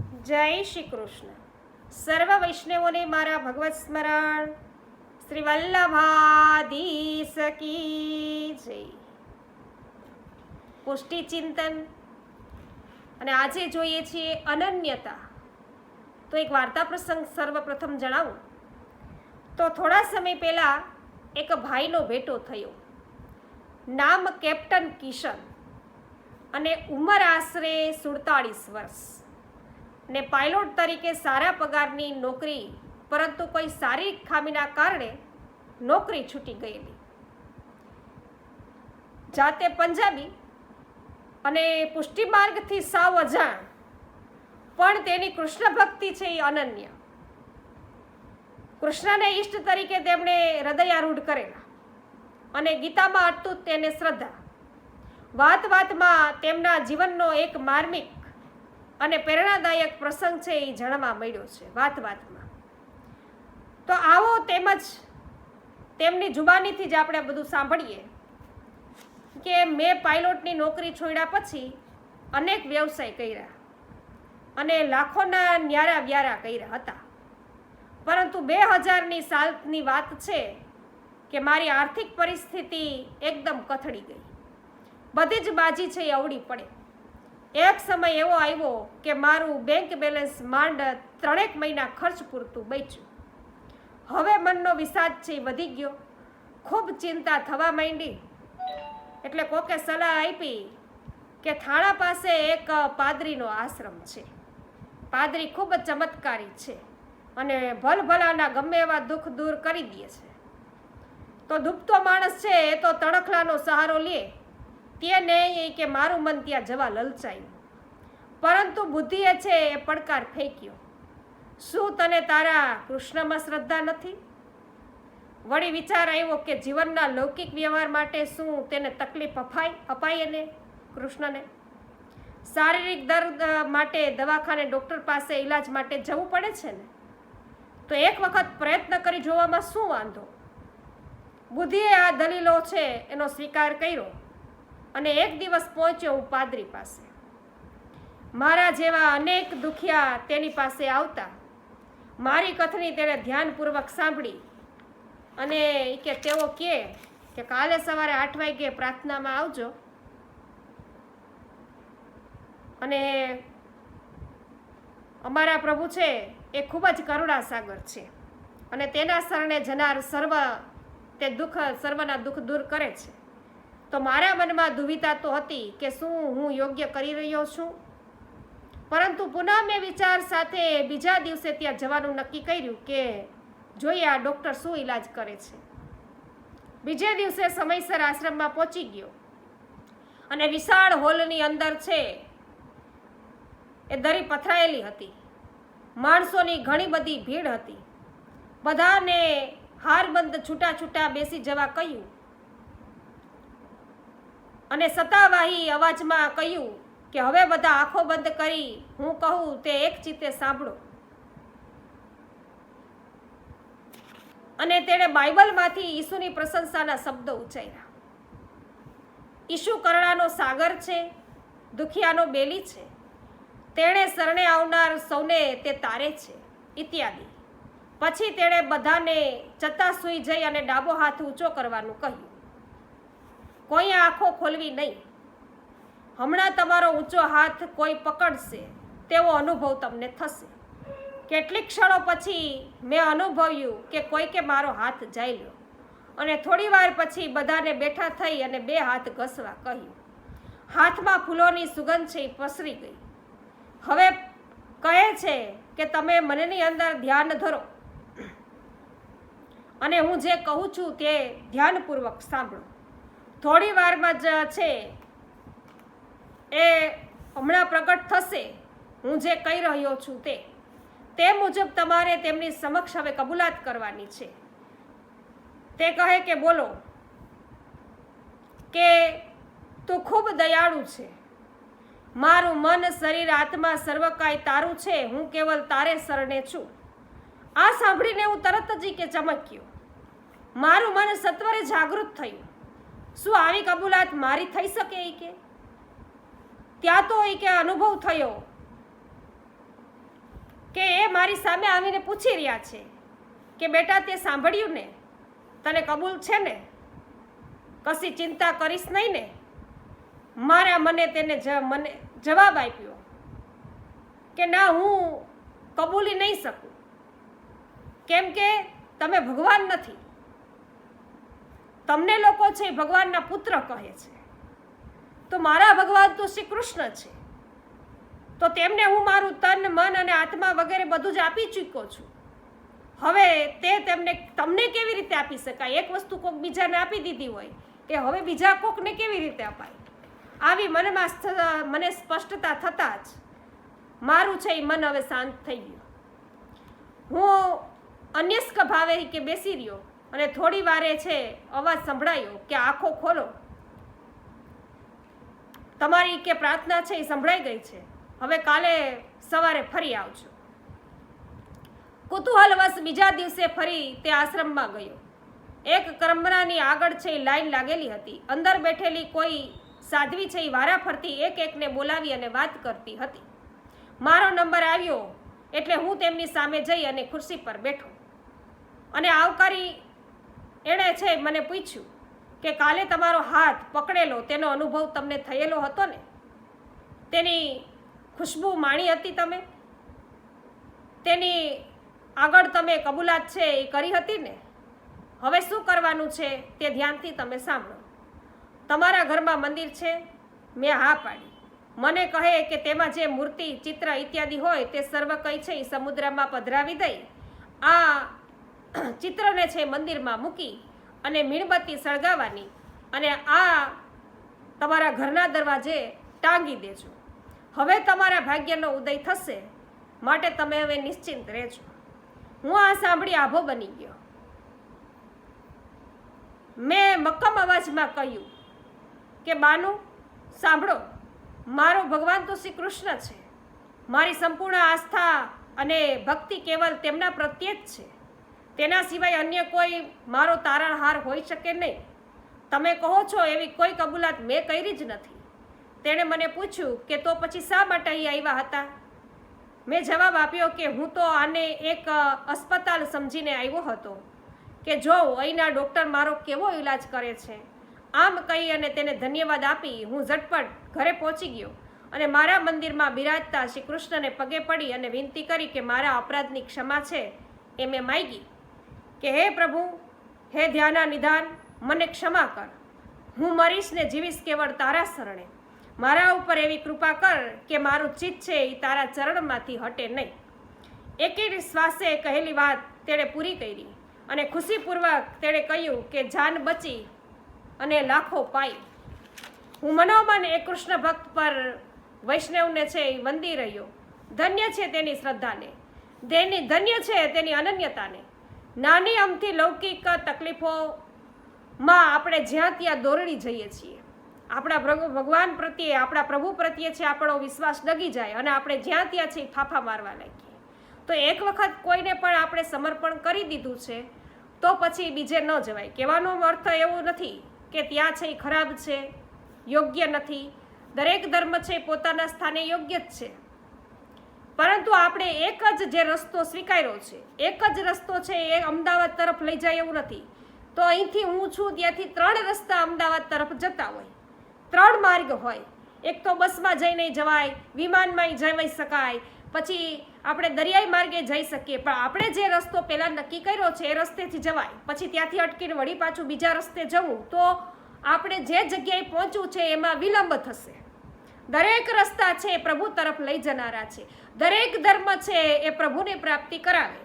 જય શ્રી કૃષ્ણ. સર્વ વૈષ્ણવોને મારા ભગવત સ્મરણ. શ્રી વલ્લભાધીશ સકી જય. પુષ્ટિ ચિંતન અને આજે જોઈએ છીએ અનન્યતા. તો એક વાર્તા પ્રસંગ સર્વપ્રથમ જણાવું. તો થોડા સમય પહેલાં એક ભાઈનો ભેટો થયો. નામ કેપ્ટન કિશન. અને ઉંમર આશરે સુડતાળીસ વર્ષ. ને પાયલોટ તરીકે સારા પગારની નોકરી, પરંતુ કોઈ શારીરિક ખામીના કારણે નોકરી છૂટી ગયેલી જાતે પંજાબી અને પુષ્ટિમાર્ગથી સાવ અજાણ, પણ તેની કૃષ્ણ ભક્તિ છે એ અનન્ય. કૃષ્ણને ઈષ્ટ તરીકે તેમણે હૃદયારૂઢ કરેલા અને ગીતામાં અટતું તેને શ્રદ્ધા. વાત વાતમાં તેમના જીવનનો એક માર્મિક અને પ્રેરણાદાયક પ્રસંગ છે એ જાણવા મળ્યો છે, વાત વાતમાં. તો આવો તેમજ તેમની જુબાનીથી જ આપણે બધું સાંભળીએ કે મેં પાયલોટની નોકરી છોડ્યા પછી અનેક વ્યવસાય કર્યા અને લાખોના ન્યારા વ્યારા કર્યા હતા. પરંતુ બે હજારની સાલની વાત છે કે મારી આર્થિક પરિસ્થિતિ એકદમ કથળી ગઈ. બધી જ બાજી છે એ અવળી પડે. એક સમય એવો આવ્યો કે મારું બેંક બેલેન્સ માંડ ત્રણેક મહિના ખર્ચ પૂરતું બચ્યું. હવે મનનો વિષાદ છે વધી ગયો. ખૂબ ચિંતા થવા માંડી. એટલે કોકે સલાહ આપી કે થાણા પાસે એક પાદરીનો આશ્રમ છે. પાદરી ખૂબ ચમત્કારી છે અને ભલભલાના ગમે એવા દુઃખ દૂર કરી દે છે. તો ડૂબતો માણસ છે એ તો તણખલાનો સહારો લે. તે નહીં કે મારું મન ત્યાં જવા લલચાયું. પરંતુ બુદ્ધિએ છે એ પડકાર ફેંક્યો. શું તને તારા કૃષ્ણમાં શ્રદ્ધા નથી? વળી વિચાર આવ્યો કે જીવનના લૌકિક વ્યવહાર માટે શું તેને તકલીફ અપાય અપાય એને કૃષ્ણને? શારીરિક દર્દ માટે દવાખાને ડૉક્ટર પાસે ઈલાજ માટે જવું પડે છે ને? તો એક વખત પ્રયત્ન કરી જોવામાં શું વાંધો? બુદ્ધિએ આ દલીલો છે એનો સ્વીકાર કર્યો. અને એક દિવસ પહોંચ્યો હું પાદરી પાસે. મારા જેવા અનેક દુખિયા તેની પાસે આવતા. મારી કથની તેણે ધ્યાનપૂર્વક સાંભળી અને કે તેઓ કહે કે કાલે સવારે આઠ વાગ્યે પ્રાર્થનામાં આવજો. અને અમારા પ્રભુ છે એ ખૂબ જ કરુણા સાગર છે અને તેના શરણે જનાર સર્વ તે દુઃખ સર્વના દુઃખ દૂર કરે છે. તો મારા મનમાં દુવિધા તો હતી કે શું હું યોગ્ય કરી રહ્યો છું? પરંતુ પુનઃ મેં વિચાર સાથે બીજા દિવસે ત્યાં જવાનું નક્કી કર્યું કે જોઈએ આ ડૉક્ટર શું ઈલાજ કરે છે. બીજે દિવસે સમયસર આશ્રમમાં પહોંચી ગયો. અને વિશાળ હોલની અંદર છે એ દરી પથરાયેલી હતી. માણસોની ઘણી બધી ભીડ હતી. બધાને હારબંધ છૂટા છૂટા બેસી જવા કહ્યું અને સત્તાવાહી અવાજમાં કહ્યું કે હવે બધા આંખો બંધ કરી હું કહું તે એક ચિત્તે સાંભળો. અને તેણે બાઇબલમાંથી ઈસુની પ્રશંસાના શબ્દો ઉચ્ચાર્યા. ઈસુ કરણાનો સાગર છે, દુખિયાનો બેલી છે, તેણે શરણે આવનાર સૌને તે તારે છે, ઇત્યાદિ. પછી તેણે બધાને ચત્તા સૂઈ જઈ અને ડાબો હાથ ઊંચો કરવાનું કહ્યું. કોઈ આંખો ખોલવી નહીં. હમણાં તમારો ઊંચો હાથ કોઈ પકડશે, તેવો અનુભવ તમને થશે. કેટલીક ક્ષણો પછી મેં અનુભવ્યું કે કોઈકે મારો હાથ ઝાલ્યો અને થોડી વાર પછી બધાને બેઠા થઈ અને બે હાથ ઘસવા કહ્યું. હાથમાં ફૂલોની સુગંધ છે એ પસરી ગઈ. હવે કહે છે કે તમે મનની અંદર ધ્યાન ધરો. અને હું જે કહું છું તે ધ્યાનપૂર્વક સાંભળો. થોડી વારમાં જ છે. એ હમણાં પ્રગટ થશે. હું જે કહી રહ્યો છું તે. તે મુજબ તમારે તેમની સમક્ષ હવે કબૂલાત કરવાની છે. તે કહે કે, બોલો, કે તું ખૂબ દયાળુ છે. મારું મન શરીર આત્મા સર્વ કાંઈ તારું છે. હું કેવલ તારે શરણે છું. આ સાંભળીને હું તરત જ કે ચમક્યો. મારું મન સત્વરે જાગૃત થયું. શું આવી કબૂલાત મારી થઈ શકે એ કે? ત્યાં તો એ કે અનુભવ થયો કે એ મારી સામે આવીને પૂછી રહ્યા છે કે બેટા તે સાંભળ્યું ને? તને કબૂલ છે ને? કશી ચિંતા કરીશ નહીં ને? મારા મને તેને મને જવાબ આપ્યો કે ના, હું કબૂલી નહીં શકું. કેમ કે તમે ભગવાન નથી. તમને લોકો છે ભગવાનના પુત્ર કહે છે. તો મારા ભગવાન તો શ્રી કૃષ્ણ છે. તો તેમને હું મારું તન, મન અને આત્મા વગેરે બધું જ આપી ચૂક્યો છું. હવે તે તેમને, તમને કેવી રીતે આપી શકાય? એક વસ્તુ કોક બીજાને આપી દીધી હોય એ હવે બીજા કોકને કેવી રીતે અપાય? આવી મનમાં મને સ્પષ્ટતા થતાં જ મારું છે એ મન હવે શાંત થઈ ગયું. હું અન્યસ્ક ભાવે કે બેસી રહ્યો અને થોડી વારે છે, અવાજ સંભળાયો કે આંખો ખોલો. તમારી કે પ્રાર્થના છે એ સંભળાઈ ગઈ છે. હવે કાલે સવારે ફરી આવજો. કુતૂહલવશ બીજા દિવસે ફરી તે આશ્રમમાં ગયો. એક કરમરાની આગળ છે એ લાઈન લાગેલી હતી. અંદર બેઠેલી કોઈ સાધ્વી છે એ વારા ફરતી એક એકને બોલાવી અને વાત કરતી હતી. મારો નંબર આવ્યો એટલે હું તેમની સામે જઈ અને ખુરશી પર બેઠો. અને આવકારી એણે છે મને પૂછ્યું કે કાલે તમારો હાથ પકડેલો તેનો અનુભવ તમને થયેલો હતો ને? તેની ખુશ્બુ માણી હતી તમે? તેની આગળ તમે કબૂલાત છે એ કરી હતી ને? હવે શું કરવાનું છે તે ધ્યાનથી તમે સાંભળો. તમારા ઘરમાં મંદિર છે, મેં હા પાડી. મને કહે કે તેમાં જે મૂર્તિ, ચિત્ર ઇત્યાદિ હોય તે સર્વ કંઈ છે એ સમુદ્રમાં પધરાવી દઈ. આ ચિત્રને છે મંદિરમાં મૂકી અને મીણબત્તી સળગાવવાની અને આ તમારા ઘરના દરવાજે ટાંગી દેજો. હવે તમારા ભાગ્યનો ઉદય થશે માટે તમે હવે નિશ્ચિંત રહેજો. હું આ સાંભળી આભો બની ગયો. મેં મક્કમ અવાજમાં કહ્યું કે, બાનું, સાંભળો, મારો ભગવાન તો શ્રી કૃષ્ણ છે. મારી સંપૂર્ણ આસ્થા અને ભક્તિ કેવલ તેમના પ્રત્યે જ છે. તેના સિવાય અન્ય કોઈ મારો તારણહાર હોઈ શકે નહીં. તમે કહો છો એવી કોઈ કબૂલાત મેં કરી જ નથી. તેણે મને પૂછ્યું કે તો પછી શા માટે અહીં આવ્યા હતા? મેં જવાબ આપ્યો કે હું તો આને એક અસ્પતાલ સમજીને આવ્યો હતો કે જો અહીંના ડૉક્ટર મારો કેવો ઈલાજ કરે છે? આમ કહી અને તેને ધન્યવાદ આપી હું ઝટપટ ઘરે પહોંચી ગયો અને મારા મંદિરમાં બિરાજતા શ્રી કૃષ્ણને પગે પડી અને વિનંતી કરી કે મારા અપરાધની ક્ષમા છે એ મેં માગી. કે હે પ્રભુ, હે ધ્યાના નિધાન, મને ક્ષમા કર. હું મરીશ ને જીવીશ કેવળ તારા શરણે. મારા ઉપર એવી કૃપા કર કે મારું ચિત્ત છે એ તારા ચરણમાંથી હટે નહીં. એકે શ્વાસે કહેલી વાત તેણે પૂરી કરી અને ખુશીપૂર્વક તેણે કહ્યું કે જાન બચી અને લાખો પાઈ. હું મનોમન એ કૃષ્ણ ભક્ત પર વૈષ્ણવને છે એ વંદી રહ્યો. ધન્ય છે તેની શ્રદ્ધાને. તેની ધન્ય છે તેની અનન્યતાને. નાની અમથી લૌકિક તકલીફોમાં આપણે જ્યાં ત્યાં દોરડી જઈએ છીએ. આપણા ભગવાન પ્રત્યે, આપણા પ્રભુ પ્રત્યે છે આપણો વિશ્વાસ ડગી જાય અને આપણે જ્યાં ત્યાં છે ફાફા મારવા લાગીએ. તો એક વખત કોઈને પણ આપણે સમર્પણ કરી દીધું છે, તો પછી બીજે ન જવાય. કહેવાનો અર્થ એવો નથી કે ત્યાં છે એ ખરાબ છે, યોગ્ય નથી. દરેક ધર્મ છે પોતાના સ્થાને યોગ્ય જ છે. પરંતુ આપણે એક જ જે રસ્તો સ્વીકાર્યો છે, એક જ રસ્તો છે એ અમદાવાદ તરફ લઈ જાય એવું નથી. તો અહીંથી હું છું, ત્યાંથી ત્રણ રસ્તા અમદાવાદ તરફ જતા હોય. ત્રણ માર્ગ હોય. એક તો બસમાં જઈને જવાય વિમાનમાં જઈ શકાય, પછી આપણે દરિયાઈ માર્ગે જઈ શકીએ. પણ આપણે જે રસ્તો પહેલાં નક્કી કર્યો છે એ રસ્તેથી જવાય. પછી ત્યાંથી અટકીને વળી પાછું બીજા રસ્તે જવું. તો આપણે જે જગ્યાએ પહોંચવું છે એમાં વિલંબ થશે. દરેક રસ્તા છે એ પ્રભુ તરફ લઈ જનારા છે. દરેક ધર્મ છે એ પ્રભુની પ્રાપ્તિ કરાવે.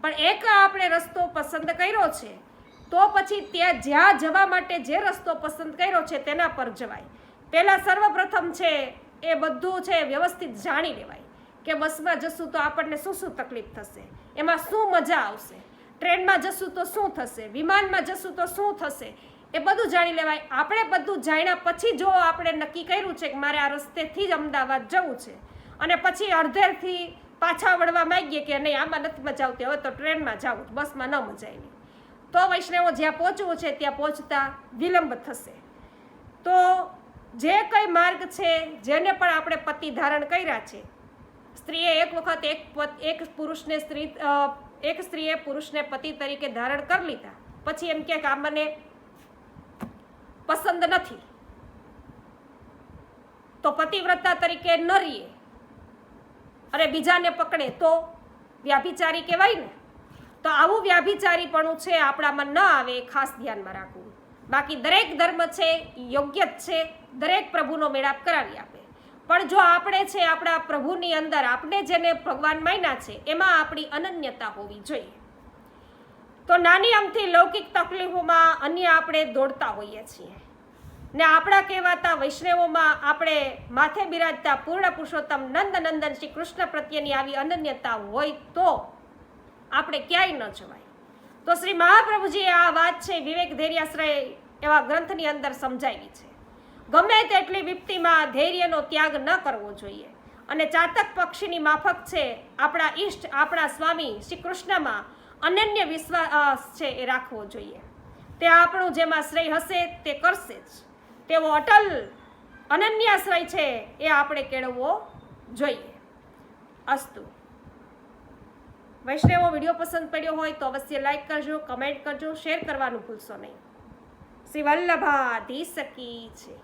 પણ એક આપણે રસ્તો પસંદ કર્યો છે, તો પછી ત્યાં જ્યાં જવા માટે જે રસ્તો પસંદ કર્યો છે તેના પર જવાય. પહેલાં સર્વપ્રથમ છે એ બધું છે વ્યવસ્થિત જાણી લેવાય કે બસમાં જશું તો આપણને શું શું તકલીફ થશે? એમાં શું મજા આવશે? ટ્રેનમાં જશું તો શું થશે? વિમાનમાં જશું તો શું થશે? એ બધું જાણી લેવાય. આપણે બધું જાણ્યા પછી જો આપણે નક્કી કર્યું છે કે મારે આ રસ્તેથી જ અમદાવાદ જવું છે, અને પછી અડધેરથી પાછા વળવા માંગીએ કે નહીં, આમાં નથી મજા આવતી, હવે તો ટ્રેનમાં જાઉં, બસમાં ન મજા આવી. તો વૈષ્ણવો જ્યાં પહોંચવું છે ત્યાં પહોંચતા વિલંબ થશે. તો જે કંઈ માર્ગ છે, જેને પણ આપણે પતિ ધારણ કર્યા છે, સ્ત્રીએ એક વખત એક એક પુરુષને સ્ત્રી એક સ્ત્રીએ પુરુષને પતિ તરીકે ધારણ કરી લીધા. પછી એમ કે આ મને પસંદ નથી. તો પતિવ્રતા તરીકે ન રહીએ. અને બીજાને પકડે તો વ્યાભિચારી કહેવાય ને? તો આવું વ્યાભિચારીપણું છે આપણામાં ન આવે ખાસ ધ્યાનમાં રાખવું. બાકી દરેક ધર્મ છે, યોગ્ય જ છે, દરેક પ્રભુનો મેળાપ કરાવી આપે. પણ જો આપણે છે આપણા પ્રભુની અંદર આપણે જેને ભગવાન માન્યા છે, એમાં આપણી અનન્યતા હોવી જોઈએ. તો નાની અમથી લૌકિક તકલીફોમાં અન્ય આપણે દોડતા હોઈએ છીએ. ને આપણા કહેવાતા વૈષ્ણવોમાં આપણે માથે બિરાજતા પૂર્ણ પુરુષોત્તમ નંદ નંદન શ્રી કૃષ્ણ પ્રત્યેની આવી અનન્યતા હોય તો આપણે ક્યાંય ન જવાય. તો શ્રી મહાપ્રભુજીએ આ વાત છે વિવેક ધૈર્યાશ્રય એવા ગ્રંથની અંદર સમજાવી છે. ગમે તેટલી વિપત્તિમાં ધૈર્યનો ત્યાગ ન કરવો જોઈએ. અને ચાતક પક્ષીની માફક છે આપણા ઈષ્ટ આપણા સ્વામી શ્રી કૃષ્ણમાં અનન્ય વિશ્વાસ છે એ રાખવો જોઈએ. તે આપણું જેમાં શ્રેય હશે તે કરશે જ. તેવો અટલ અનન્યાશ્રય છે એ આપણે કેળવવો જોઈએ. અસ્તુ. વૈષ્ણવો વીડિયો પસંદ પડ્યો હોય તો અવશ્ય લાઈક કરજો કમેન્ટ કરજો શેર કરવાનું ભૂલશો નહીં. શ્રી વલ્લભાધીશ સકી છે